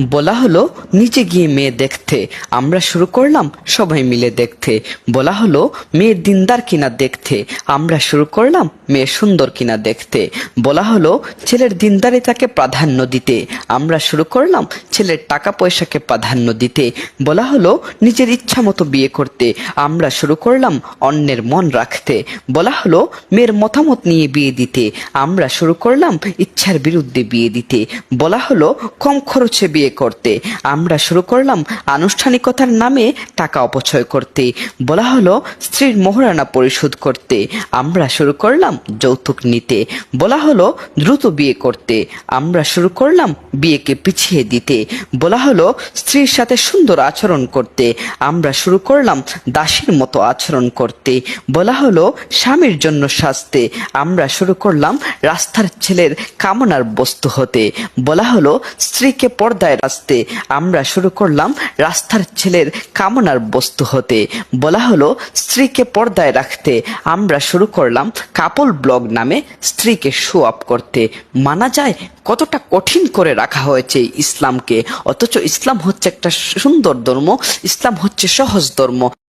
বলা হলো, নিচে গিয়ে মেয়ে দেখতে। আমরা শুরু করলাম, সবাই মিলে দেখতে। বলা হলো, মেয়ে দিনদার কিনা দেখতে। আমরা শুরু করলাম, মেয়ে সুন্দর কিনা দেখতে। বলা হলো, ছেলের দিনদারিতাকে প্রাধান্য দিতে। আমরা শুরু করলাম, ছেলের টাকা পয়সাকে প্রাধান্য দিতে। বলা হলো, নিজের ইচ্ছা মতো বিয়ে করতে। আমরা শুরু করলাম, অন্যের মন রাখতে। বলা হলো, মেয়ের মতামত নিয়ে বিয়ে দিতে। আমরা শুরু করলাম, ইচ্ছার বিরুদ্ধে বিয়ে দিতে। বলা হলো, কম খরচে বিয়ে করতে। আমরা শুরু করলাম আনুষ্ঠানিকতার নামে টাকা অপচয় করতে। বলা হলো স্ত্রীর মোহরানা পরিশোধ করতে। আমরা শুরু করলাম যৌতুক নিতে। বলা হলো দ্রুত বিয়ে করতে। আমরা শুরু করলাম বিয়েকে পিছিয়ে দিতে। বলা হলো স্ত্রীর সাথে সুন্দর আচরণ করতে। আমরা শুরু করলাম দাসীর মতো আচরণ করতে। বলা হলো স্বামীর জন্য সাজতে। আমরা শুরু করলাম রাস্তার ছেলের কামনার বস্তু হতে। বলা হলো স্ত্রীকে পর্দায় রাখতে আমরা শুরু করলাম রাস্তার ছেলের কামনার বস্তু হতে। বলা হলো, স্ত্রীকে পর্দায় রাখতে আমরা শুরু করলাম কাপল ব্লগ নামে স্ত্রীকে শো আপ করতে। মানা যায়, কতটা কঠিন করে রাখা হয়েছে ইসলামকে। অথচ ইসলাম হচ্ছে একটা সুন্দর ধর্ম, ইসলাম হচ্ছে সহজ ধর্ম।